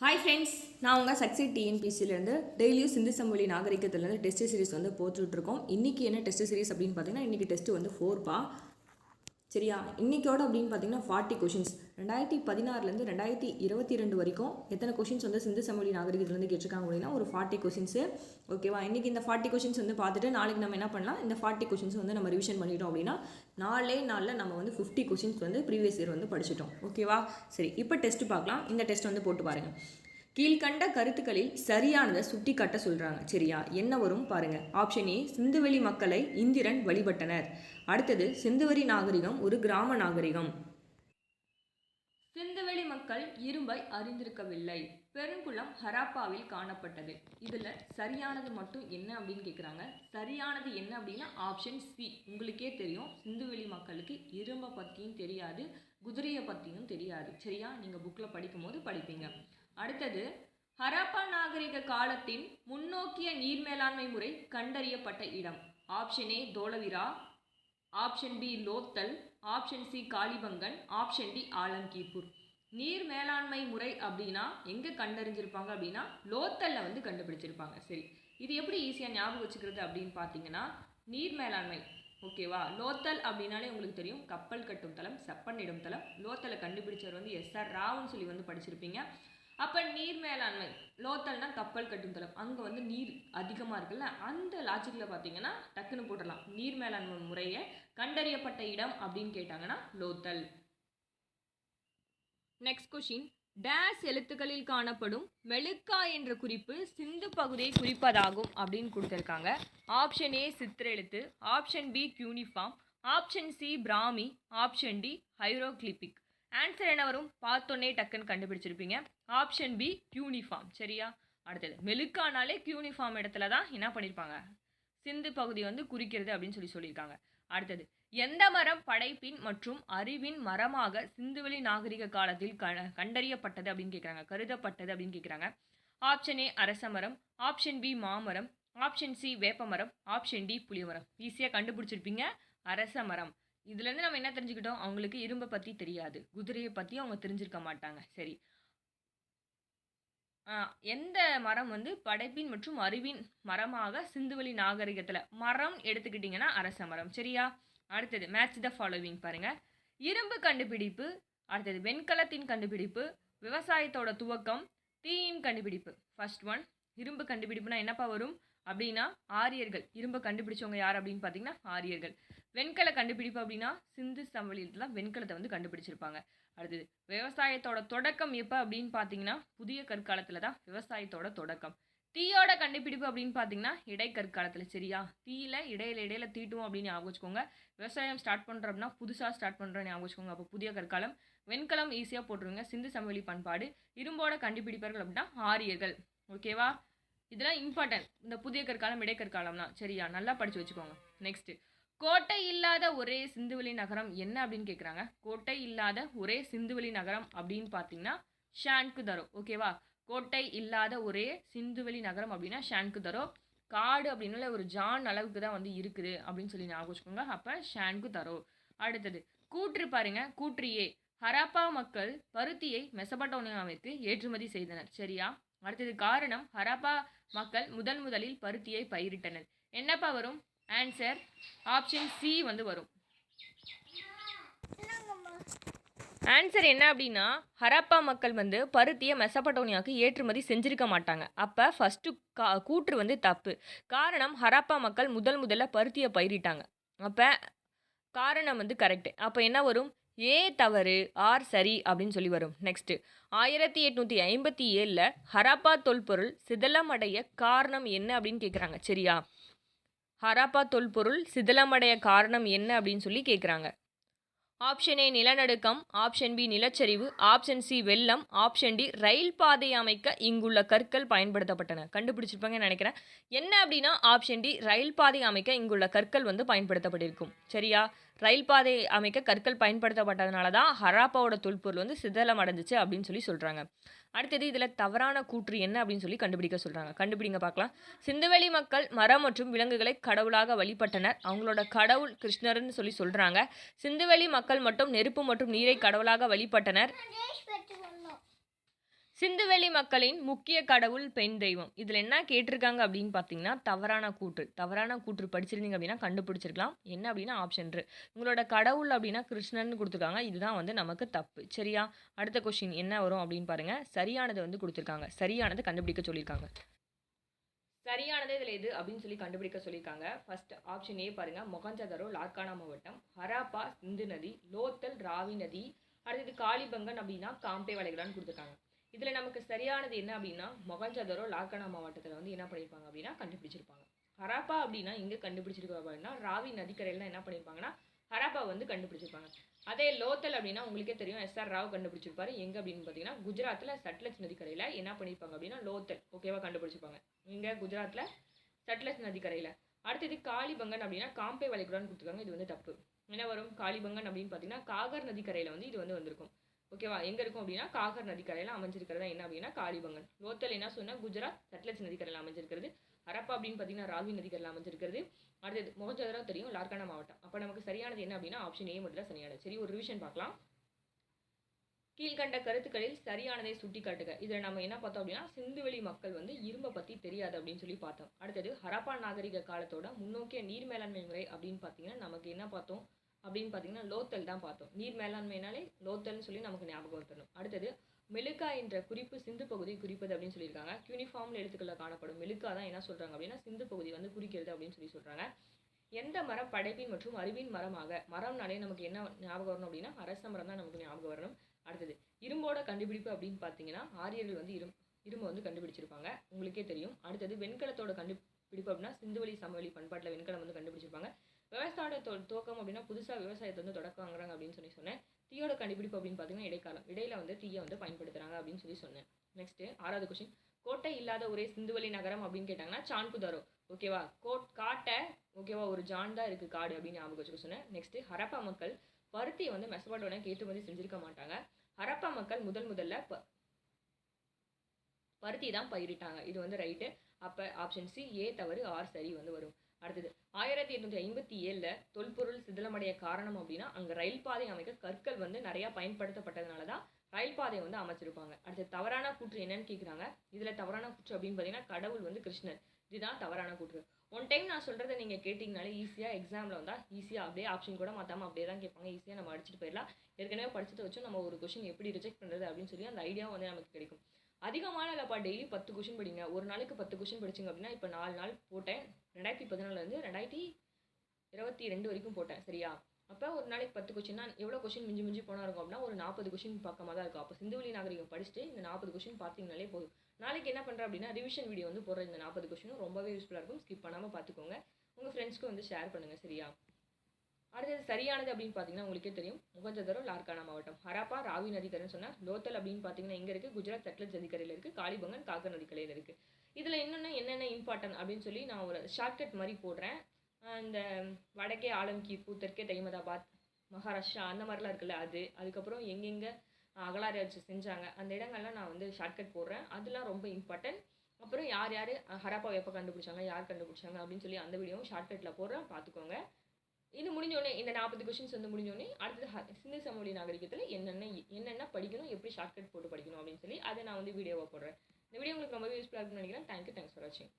Hi friends நான் உங்கள் succeed டிஎன்பிசிலேருந்து டெய்லியும் சிந்து சமொழி நாகரிகத்துலேருந்து டெஸ்ட் சீரிஸ் வந்து போட்டுட்ருக்கோம் இன்றைக்கி என்ன டெஸ்ட் சீரிஸ் அப்படின்னு பார்த்தீங்கன்னா இன்றைக்கி டெஸ்ட்டு வந்து ஃபோர்ப்பா சரியா? இன்றைக்கோட அப்படின்னு பார்த்தீங்கன்னா ஃபார்ட்டி கொஷின்ஸ் ரெண்டாயிரத்தி பதினாறுலேருந்து ரெண்டாயிரத்தி இருபத்தி ரெண்டு வரைக்கும் எத்தனை கொஷின்ஸ் வந்து சிந்து சமொழி நாகரிகத்துலேருந்து கேட்டிருக்காங்க அப்படின்னா ஒரு ஃபார்ட்டி கொஷின்ஸு ஓகேவா இன்றைக்கி இந்த ஃபார்ட்டி கொஷின்ஸ் வந்து பார்த்துட்டு நாளைக்கு நம்ம என்ன பண்ணலாம்? இந்த ஃபார்ட்டி கொஷின்ஸ் வந்து நம்ம ரிவிஷன் பண்ணிட்டோம் அப்படின்னா நாலே நாளில் நம்ம வந்து ஃபிஃப்டி கொஷின்ஸ் வந்து ப்ரீவியஸ் இயர் வந்து படிச்சிட்டோம். ஓகேவா சரி இப்போ டெஸ்ட் பார்க்கலாம். இந்த டெஸ்ட் வந்து போட்டு பாருங்கள் கீழ்கண்ட கருத்துக்களில் சரியானதை சுட்டி காட்ட சொல்கிறாங்க சரியா? என்ன வரும் பாருங்கள் ஆப்ஷன் ஏ சிந்துவெளி மக்களை இந்திரன் வழிபட்டனர். அடுத்தது சிந்துவெளி நாகரிகம் ஒரு கிராம நாகரிகம். சிந்துவெளி மக்கள் இரும்பை அறிந்திருக்கவில்லை. பெருங்குளம் ஹராப்பாவில் காணப்பட்டது. இதில் சரியானது மட்டும் என்ன அப்படின்னு கேட்குறாங்க சரியானது என்ன அப்படின்னா ஆப்ஷன் சி உங்களுக்கே தெரியும். சிந்துவெளி மக்களுக்கு இரும்பை பற்றியும் தெரியாது குதிரையை பற்றியும் தெரியாது. சரியா? நீங்கள் புக்கில் படிக்கும் போது படிப்பீங்க. அடுத்தது ஹரப்பா நாகரிக காலத்தின் முன்னோக்கிய நீர் மேலாண்மை முறை கண்டறியப்பட்ட இடம். Option A Dholavira. Option B Lothal. Option C Kalibangan. Option D Alamgirpur நீர் மேலாண்மை முறை அப்படின்னா எங்கே கண்டறிஞ்சிருப்பாங்க அப்படின்னா லோத்தலில் வந்து கண்டுபிடிச்சிருப்பாங்க. சரி இது எப்படி ஈஸியாக ஞாபகம் வச்சுக்கிறது அப்படின்னு பார்த்தீங்கன்னா நீர் மேலாண்மை ஓகேவா லோத்தல் அப்படின்னாலே உங்களுக்கு தெரியும். கப்பல் கட்டும் தளம் செப்பனிடும் தளம். லோத்தலை கண்டுபிடிச்சவர் வந்து எஸ்ஆர் ராவ்னு சொல்லி வந்து படிச்சிருப்பீங்க. அப்போ நீர் மேலாண்மை லோத்தல்னா கப்பல் கட்டும் தளம். அங்கே வந்து நீர் அதிகமாக இருக்குல்ல அந்த லாஜிக்கில் பார்த்தீங்கன்னா டக்குன்னு போட்டுடலாம். நீர் மேலாண்மை முறையை கண்டறியப்பட்ட இடம் அப்படின்னு கேட்டாங்கன்னா லோத்தல். நெக்ஸ்ட் கொஷின் டேஸ் எழுத்துக்களில் காணப்படும் மெழுக்கா என்ற குறிப்பு சிந்து பகுதியை குறிப்பதாகும் அப்படின்னு கொடுத்துருக்காங்க. Option A சித்திரெழுத்து option B uniform option C Brahmi option D hieroglyphic answer என்ன வரும் பார்த்தோன்னே டக்குன்னு கண்டுபிடிச்சிருப்பீங்க. ஆப்ஷன் பி யூனிஃபார்ம் சரியா? அடுத்தது மெழுக்கானாலே யூனிஃபார்ம் இடத்துல தான் என்ன பண்ணியிருப்பாங்க சிந்து பகுதி வந்து குறிக்கிறது அப்படின்னு சொல்லி சொல்லியிருக்காங்க. அடுத்தது எந்த மரம் படைப்பின் மற்றும் அறிவின் மரமாக சிந்துவெளி நாகரிக காலத்தில் க கண்டறியப்பட்டது அப்படின்னு கேட்குறாங்க கருதப்பட்டது அப்படின்னு கேட்குறாங்க ஆப்ஷன் ஏ அரச மரம். ஆப்ஷன் பி மாமரம். ஆப்ஷன் சி வேப்பமரம் ஆப்ஷன் டி புளியமரம் ஈஸியாக கண்டுபிடிச்சிருப்பீங்க. அரச மரம். இதுலேருந்து நம்ம என்ன தெரிஞ்சுக்கிட்டோம்? அவங்களுக்கு இரும்பை பற்றி தெரியாது. குதிரையை பற்றி அவங்க தெரிஞ்சிருக்க மாட்டாங்க. சரி. எந்த மரம் வந்து படைப்பின் மற்றும் அறிவின் மரமாக சிந்துவெளி நாகரிகத்தில் மரம் எடுத்துக்கிட்டிங்கன்னா அரச மரம். சரியா? அடுத்தது மேட்ச் த ஃபாலோவிங் பாருங்க. இரும்பு கண்டுபிடிப்பு அடுத்தது வெண்கலத்தின் கண்டுபிடிப்பு விவசாயத்தோட துவக்கம் தீயின் கண்டுபிடிப்பு. ஃபர்ஸ்ட் ஒன் இரும்பு கண்டுபிடிப்புனா என்னப்பா வரும்? அப்படின்னா ஆரியர்கள். இரும்பை கண்டுபிடிச்சவங்க யார் அப்படின்னு பார்த்தீங்கன்னா ஆரியர்கள். வெண்கல கண்டுபிடிப்பு அப்படின்னா சிந்து சமவெளியில் வெண்கலத்தை வந்து கண்டுபிடிச்சிருப்பாங்க. அடுத்தது விவசாயத்தோட தொடக்கம் எப்போ அப்படின்னு பார்த்தீங்கன்னா புதிய கற்காலத்தில் தான் விவசாயத்தோட தொடக்கம். தீயோட கண்டுபிடிப்பு அப்படின்னு பார்த்தீங்கன்னா இடைக்கற்காலத்தில். சரியா? தீயில இடையில இடையில தீட்டுவோம் அப்படின்னு ஞாபகம் வச்சுக்கோங்க. விவசாயம் ஸ்டார்ட் பண்ணுறோம் அப்படின்னா புதுசாக ஸ்டார்ட் பண்ணுறோம் ஞாபகம் வச்சுக்கோங்க. அப்போ புதிய கற்காலம் வெண்கலம் ஈஸியாக போட்டுருங்க. சிந்து சமவெளி பண்பாடு இரும்போட கண்டுபிடிப்பார்கள் அப்படின்னா ஆரியர்கள். ஓகேவா இதெல்லாம் இம்பார்ட்டன்ட் இந்த புதிய கற்காலம் இடைக்கற்காலம் தான் சரியா? நல்லா படித்து வச்சுக்கோங்க. நெக்ஸ்ட்டு கோட்டை இல்லாத ஒரே சிந்துவெளி நகரம் என்ன அப்படின்னு கேட்குறாங்க கோட்டை இல்லாத ஒரே சிந்துவெளி நகரம் அப்படின்னு பார்த்தீங்கன்னா ஷான்கு தரோ ஓகேவா கோட்டை இல்லாத ஒரே சிந்துவெளி நகரம் அப்படின்னா ஷான்கு தரோ காடு அப்படின்னால ஒரு ஜான் அளவுக்கு தான் வந்து இருக்குது அப்படின்னு சொல்லி ஞாபகம் வச்சுக்கோங்க. அப்போ ஷான்கு தரோ அடுத்தது கூற்று பாருங்க. கூற்றியே ஹராப்பா மக்கள் பருத்தியை மெசபட்டோனியாவிற்கு ஏற்றுமதி செய்தனர். சரியா? அடுத்தது காரணம் ஹராப்பா மக்கள் முதன் முதலில் பருத்தியை பயிரிட்டனர். என்னப்பா வரும்? ஆன்சர் ஆப்ஷன் சி வந்து வரும். ஆன்சர் என்ன அப்படின்னா ஹரப்பா மக்கள் வந்து பருத்தியை மெசபட்டோனியாவுக்கு ஏற்றுமதி செஞ்சிருக்க மாட்டாங்க. அப்போ ஃபஸ்ட்டு கா கூற்று வந்து தப்பு. காரணம் ஹரப்பா மக்கள் முதல் முதல்ல பருத்தியை பயிரிட்டாங்க. அப்போ காரணம் வந்து கரெக்டு அப்போ என்ன வரும்? ஏ தவறு ஆர் சரி அப்படின்னு சொல்லி வரும். நெக்ஸ்ட்டு ஆயிரத்தி எட்நூற்றி ஐம்பத்தி ஏழில் ஹராப்பா தொல்பொருள் சிதலமடைய காரணம் என்ன அப்படின்னு கேட்குறாங்க சரியா? ஹராப்பா தொல்பொருள் சிதிலமடைய காரணம் என்ன அப்படின்னு சொல்லி கேட்குறாங்க ஆப்ஷன் ஏ நிலநடுக்கம் ஆப்ஷன் பி நிலச்சரிவு ஆப்ஷன் சி வெள்ளம் ஆப்ஷன் டி ரயில் பாதை அமைக்க இங்குள்ள கற்கள் பயன்படுத்தப்பட்டன. கண்டுபிடிச்சிருப்பாங்கன்னு நினைக்கிறேன். என்ன அப்படின்னா ஆப்ஷன் டி ரயில் பாதை அமைக்க இங்குள்ள கற்கள் வந்து பயன்படுத்தப்பட்டிருக்கும். சரியா? ரயில் பாதை அமைக்க கற்கள் பயன்படுத்தப்பட்டதுனால தான் ஹராப்பாவோட தொல்பொருள் வந்து சிதலம் அடைஞ்சிச்சு அப்படின்னு சொல்லி சொல்கிறாங்க அடுத்தது இதில் தவறான கூற்று என்ன அப்படின்னு சொல்லி கண்டுபிடிக்க சொல்கிறாங்க கண்டுபிடிங்க பார்க்கலாம். சிந்துவெளி மக்கள் மரம் மற்றும் விலங்குகளை கடவுளாக வழிபட்டனர். அவங்களோட கடவுள் கிருஷ்ணர்னு சொல்லி சொல்கிறாங்க சிந்துவெளி மக்கள் மட்டும் நெருப்பு மற்றும் நீரை கடவுளாக வழிபட்டனர். சிந்துவெளி மக்களின் முக்கிய கடவுள் பெண் தெய்வம். இதில் என்ன கேட்டிருக்காங்க அப்படின்னு பார்த்தீங்கன்னா தவறான கூற்று. தவறான கூற்று படிச்சிருந்தீங்க அப்படின்னா கண்டுபிடிச்சிருக்கலாம். என்ன அப்படின்னா ஆப்ஷன் உங்களோட கடவுள் அப்படின்னா கிருஷ்ணன் கொடுத்துருக்காங்க. இதுதான் வந்து நமக்கு தப்பு. சரியா? அடுத்த கொஷின் என்ன வரும் அப்படின்னு பாருங்க. சரியானது வந்து கொடுத்துருக்காங்க. சரியானது கண்டுபிடிக்க சொல்லியிருக்காங்க. சரியானது இதில் எது அப்படின்னு சொல்லி கண்டுபிடிக்க சொல்லியிருக்காங்க. ஃபர்ஸ்ட் ஆப்ஷன் ஏ பாருங்க. மொகஞ்சதரோ லார்கானா மாவட்டம். ஹராப்பா சிந்து நதி லோத்தல் ராவி நதி. அடுத்தது காளிபங்கன் அப்படின்னா காம்பே வளைகளான்னு கொடுத்துருக்காங்க. இதில் நமக்கு சரியானது என்ன அப்படின்னா மொகஞ்சதரோ லாக்கனா மாவட்டத்தில் வந்து என்ன பண்ணியிருப்பாங்க அப்படின்னா கண்டுபிடிச்சிருப்பாங்க. ஹராப்பா அப்படின்னா எங்கே கண்டுபிடிச்சிருக்காங்க அப்படின்னா ராவி நதிக்கரையில் என்ன பண்ணியிருப்பாங்கன்னா ஹராப்பா வந்து கண்டுபிடிச்சிருப்பாங்க. அதே லோத்தல் அப்படின்னா உங்களுக்கே தெரியும் எஸ்ஆர் ராவ் கண்டுபிடிச்சிருப்பாரு. எங்கே அப்படின்னு பார்த்தீங்கன்னா குஜராத்தில் சட்லஜ் நதிக்கரையில் என்ன பண்ணியிருப்பாங்க அப்படின்னா லோத்தல் ஓகேவா கண்டுபிடிச்சிருப்பாங்க. இங்கே குஜராத்தில் சட்லஜ் நதிக்கரையில். அடுத்தது காளிபங்கன் அப்படின்னா காம்பே வளைகுடான்னு கொடுத்துருக்காங்க. இது வந்து தப்பு. என்ன வரும்? காளிபங்கன் அப்படின்னு பார்த்தீங்கன்னா காகர் நதிக்கரையில் வந்து இது வந்து வந்திருக்கும். ஓகேவா? எங்கே இருக்கும் அப்படின்னா காகர் நதிக்கரையில் அமைஞ்சிருக்கிறதா என்ன அப்படின்னா காளிபங்கன். லோத்தல் என்ன சொன்னால் குஜராத் சட்லஜ் நதிக்கரையில் அமைஞ்சிருக்கிறது. ஹரப்பா அப்படின்னு பார்த்தீங்கன்னா ராவி நதிக்கரையில் அமைஞ்சிருக்கிறது. அடுத்தது மொஹஞ்சதரோ தெரியும் லார்கானா மாவட்டம். அப்போ நமக்கு சரியானது என்ன அப்படின்னா ஆப்ஷன் ஏ மட்டும் தான் சரியானது. சரி ஒரு ரிவிஷன் பார்க்கலாம். கீழ்கண்ட கருத்துக்களில் சரியானதை சுட்டி காட்டுக இதில் நம்ம என்ன பார்த்தோம் அப்படின்னா சிந்துவெளி மக்கள் வந்து இரும்பை பற்றி தெரியாது அப்படின்னு சொல்லி பார்த்தோம். அடுத்தது ஹரப்பா நாகரிக காலத்தோட முன்னோக்கிய நீர் மேலாண்மை முறை அப்படின்னு பார்த்தீங்கன்னா நமக்கு என்ன பார்த்தோம்? அப்படின்னு பார்த்தீங்கன்னா லோத்தல் தான் பார்த்தோம். நீர் மேலாண்மைனாலே லோத்தல்னு சொல்லி நமக்கு ஞாபகம் வரணும் அடுத்தது மெழுக்கா என்ற குறிப்பு சிந்து பகுதி குறிப்பது அப்படின்னு சொல்லியிருக்காங்க. யூனிஃபார்ம்ல எழுத்துக்களில் காணப்படும் மெழுக்கா தான் என்ன சொல்கிறாங்க அப்படின்னா சிந்து பகுதி வந்து குறிக்கிறது அப்படின்னு சொல்லி சொல்கிறாங்க எந்த மரம் படைப்பின் மற்றும் அறிவின் மரமாக? மரம்னாலே நமக்கு என்ன ஞாபகம் வரணும் அப்படின்னா அரச மரம் தான் நமக்கு ஞாபகம் வரணும். அடுத்தது இரும்போட கண்டுபிடிப்பு அப்படின்னு பார்த்தீங்கன்னா ஆரியர்கள் வந்து இரும் இரும்பை வந்து கண்டுபிடிச்சிருப்பாங்க. உங்களுக்கே தெரியும். அடுத்தது வெண்கலத்தோட கண்டுபிடிப்பு அப்படின்னா சிந்துவெளி சமவெளி பண்பாட்டில் வெண்கலம் வந்து கண்டுபிடிச்சிருப்பாங்க. விவசாய துவக்கம் அப்படின்னா புதுசாக விவசாயத்தை வந்து தொடக்கங்கிறாங்க அப்படின்னு சொல்லி சொன்னேன். தீயோட கண்டுபிடிப்பு அப்படின்னு பார்த்தீங்கன்னா இடைக்காலம் இடையில வந்து தீயை வந்து பயன்படுத்துறாங்க அப்படின்னு சொல்லி சொன்னேன். நெக்ஸ்ட் ஆறாவது கொஸ்டின் கோட்டை இல்லாத ஒரே சிந்துவெளி நகரம் அப்படின்னு கேட்டாங்கன்னா சான்புதாரோ. ஓகேவா கோட் காட்டை ஓகேவா ஒரு ஜான் தான் இருக்கு காடு அப்படின்னு ஞாபகம் வச்சுக்க சொன்னேன். நெக்ஸ்ட் ஹரப்பா மக்கள் பருத்தியை வந்து மெசபாட்டோட ஏற்றுமதி செஞ்சிருக்க மாட்டாங்க. ஹரப்பா மக்கள் முதல் முதல்ல ப பருத்தி தான் பயிரிட்டாங்க. இது வந்து ரைட்டு அப்போ ஆப்ஷன் சி ஏ தவறு ஆர் சரி வந்து வரும். அடுத்தது ஆயிரத்தி எட்நூற்றி ஐம்பத்தி ஏழில் தொல்பொருள் சிதிலமடைய காரணம் அப்படின்னா அங்கே ரயில் பாதை அமைக்க கற்கள் வந்து நிறையா பயன்படுத்தப்பட்டதுனால தான் ரயில் பாதையை வந்து அமைச்சிருப்பாங்க. அடுத்து தவறான கூற்று என்னன்னு கேட்குறாங்க இதில் தவறான கூற்று அப்படின்னு பார்த்தீங்கன்னா கடவுள் வந்து கிருஷ்ணர். இதுதான் தவறான கூற்று. ஒன் டைம் நான் சொல்கிறத நீங்கள் கேட்டிங்கனாலே ஈஸியாக எக்ஸாமில் வந்தால் ஈஸியாக அப்படியே ஆப்ஷன் கூட மாற்றாமல் அப்படியே தான் கேட்பாங்க. ஈஸியாக நம்ம அடிச்சுட்டு போயிடலாம். ஏற்கனவே படிச்சதை வச்சு நம்ம ஒரு கொஷின் எப்படி ரிஜெக்ட் பண்ணுறது அப்படின்னு சொல்லி அந்த ஐடியாவும் வந்து நமக்கு கிடைக்கும். அதிகமான இல்லைப்பா டெய்லி பத்து கொஷின் படிங்க. ஒரு நாளைக்கு பத்து கொஷின் படிச்சிங்க அப்படின்னா இப்போ நாலு நாள் போட்டேன். ரெண்டாயிரத்தி பதினாலுலேருந்து ரெண்டாயிரத்தி இருபத்தி ரெண்டு வரைக்கும் போட்டேன். சரியா? அப்போ ஒரு நாளைக்கு பத்து கொஷின்னா எவ்வளோ கொஷின் மிஞ்சி மிஞ்சி போனால் இருக்கும் அப்படின்னா ஒரு நாற்பது கொஷின் பக்கமாக தான் இருக்கும். அப்போ சிந்துவெளி நாகரிகம் படிச்சுட்டு இந்த நாற்பது கொஷின் பார்த்தீங்கனாலே போதும். நாளைக்கு என்ன பண்ணுறேன் அப்படின்னா ரிவிஷன் வீடியோ வந்து போடுற இந்த நாற்பது கொஷினும் ரொம்பவே யூஸ்ஃபுல்லாக இருக்கும். ஸ்கிப் பண்ணாமல் பார்த்துக்கோங்க. உங்கள் ஃப்ரெண்ட்ஸ்க்கும் வந்து ஷேர் பண்ணுங்கள் சரியா? அடுத்தது சரியானது அப்படின்னு பார்த்தீங்கன்னா உங்களுக்கே தெரியும். முகஞ்சதரோ லார்கானா மாவட்டம். ஹராப்பா ராவி நதிக்கரைன்னு சொன்னால் லோத்தல் அப்படின்னு பார்த்தீங்கன்னா எங்கே இருக்குது குஜராத் சட்லஜ் நதிக்கரையில் இருக்குது காளிபங்கன் காக்க நதிக்கரையில் இருக்குது இதில் இன்னொன்று என்னென்ன இம்பார்ட்டன்ட் அப்படின்னு சொல்லி நான் ஒரு ஷார்ட்கட் மாதிரி போடுறேன். இந்த வடக்கே ஆலம்கீப்பு தெற்கே தைமதாபாத் மகாராஷ்டிரா அந்த மாதிரிலாம் இருக்குல்ல அது. அதுக்கப்புறம் எங்கெங்கே அகலாராய்ச்சி செஞ்சாங்க. அந்த இடங்கள்லாம் நான் வந்து ஷார்ட்கட் போடுறேன். அதெல்லாம் ரொம்ப இம்பார்ட்டன்ட் அப்புறம் யார் யார் ஹராப்பா எப்போ கண்டுபிடிச்சாங்க யார் கண்டுபிடிச்சாங்க அப்படின்னு சொல்லி அந்த வீடியோவும் ஷார்ட்கட்டில் போடுறேன். பார்த்துக்கோங்க. இது முடிஞ்சோடனே இந்த நாற்பது கொஷின்ஸ் வந்து முடிஞ்சோடனே அடுத்தது சிந்து சமவெளி நாகரிகத்தில் என்னென்ன என்னென்ன படிக்கணும் எப்படி ஷார்ட்கட் போட்டு படிக்கணும் அப்படின்னு சொல்லி அதை நான் வந்து வீடியோவாக போடுறேன். இந்த வீடியோ உங்களுக்கு ரொம்பவே யூஸ்ஃபுல்லாக இருக்கும்னு நினைக்கிறேன். தேங்க்யூ தேங்க்ஸ் ஃபார் வாட்சிங்